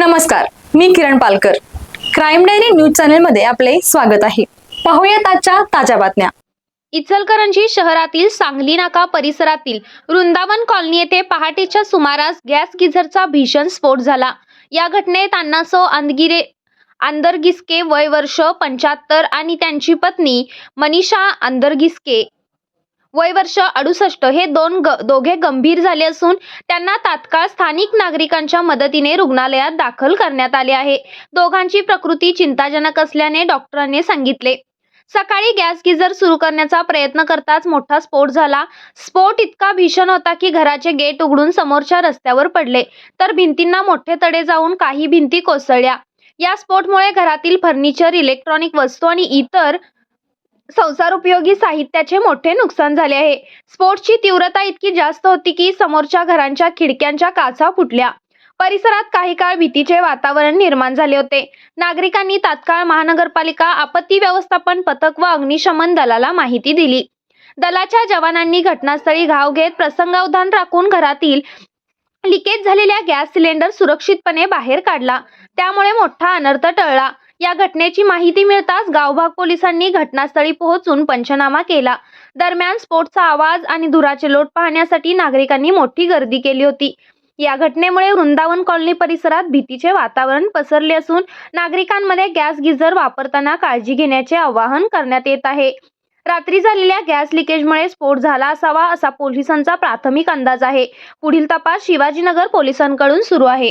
नमस्कार मी Kiran Palkar. Crime diary news चॅनेलमध्ये आपले स्वागत आहे. पाहूयात आजच्या ताज्या बातम्या. इचलकरंजी शहरातील सांगली नाका परिसरातील वृंदावन कॉलनी येथे पहाटेच्या सुमारास गॅस गिझरचा भीषण स्फोट झाला. या घटनेत अण्णासो अंदगिरे आंदरगिस्के वय वर्ष पंच्याहत्तर आणि त्यांची पत्नी मनीषा आंदरगिस्के वय वर्ष अडुसष्ट हे दोन ग दोघे गंभीर झाले असून त्यांना तात्काळ स्थानिक नागरिकांच्या मदतीने रुग्णालयात दाखल करण्यात आले आहे. दोघांची प्रकृती चिंताजनक असल्याने डॉक्टरांनी सांगितले. सकाळी गॅस गिझर सुरू करण्याचा प्रयत्न करताच मोठा स्फोट झाला. स्फोट इतका भीषण होता की घराचे गेट उघडून समोरच्या रस्त्यावर पडले. तर भिंतींना मोठे तडे जाऊन काही भिंती कोसळल्या. या स्फोटमुळे घरातील फर्निचर इलेक्ट्रॉनिक वस्तू आणि इतर संसारोपयोगी साहित्याचे मोठे नुकसान झाले आहे. स्फोटची तीव्रता इतकी जास्त होती की समोरच्या घरांच्या खिडक्यांच्या काचा फुटल्या. परिसरात काही काळ भीतीचे वातावरण निर्माण झाले होते. नागरिकांनी तात्काळ महानगरपालिका आपत्ती व्यवस्थापन पथक व अग्निशमन दलाला माहिती दिली. दलाच्या जवानांनी घटनास्थळी घाव घेत प्रसंगावधान राखून घरातील लिकेज झालेल्या गॅस सिलेंडर सुरक्षितपणे बाहेर काढला. त्यामुळे मोठा अनर्थ टळला. या घटनेची माहिती मिळताच गावभाग पोलिसांनी घटनास्थळी पोहोचून पंचनामा केला. दरम्यान स्फोटचा आवाज आणि धुराचे लोट पाहण्यासाठी नागरिकांनी मोठी गर्दी केली होती. या घटनेमुळे वृंदावन कॉलनी परिसरात भीतीचे वातावरण पसरले असून नागरिकांमध्ये गॅस गिझर वापरताना काळजी घेण्याचे आवाहन करण्यात येत आहे. रात्री झालेल्या गॅस लिकेजमुळे स्फोट झाला असावा असा पोलिसांचा प्राथमिक अंदाज आहे. पुढील तपास शिवाजीनगर पोलिसांकडून सुरू आहे.